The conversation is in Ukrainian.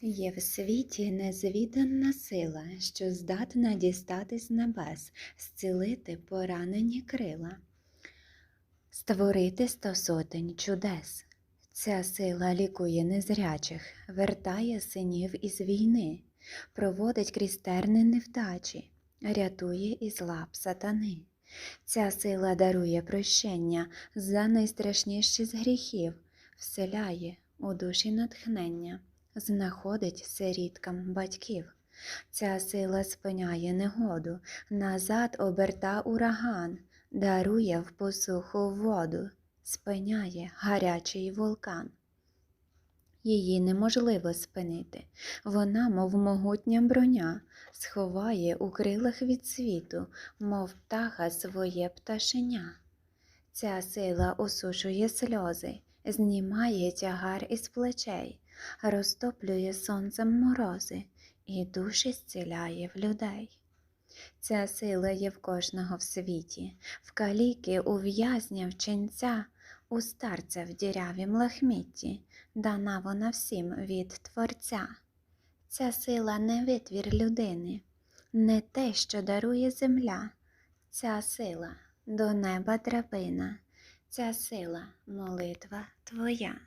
Є в світі незвідана сила, що здатна дістатись небес, зцілити поранені крила, створити сто сотень чудес. Ця сила лікує незрячих, вертає синів із війни, проводить крізь терни невдачі, рятує із лап сатани. Ця сила дарує прощення за найстрашніші з гріхів, вселяє у душі натхнення знаходить сиріткам батьків. Ця сила спиняє негоду, назад оберта ураган, дарує в посуху воду, спиняє гарячий вулкан. Її неможливо спинити, вона, мов могутня броня, сховає у крилах від світу, мов птаха своє пташеня. Ця сила осушує сльози, знімає тягар із плечей, розтоплює сонцем морози і душі зціляє в людей. Ця сила є в кожного в світі, в каліки, у в'язня, в ченця, у старця в дірявім лахмітті, дана вона всім від Творця. Ця сила не витвір людини, не те, що дарує земля, ця сила до неба драбина, ця сила молитва твоя.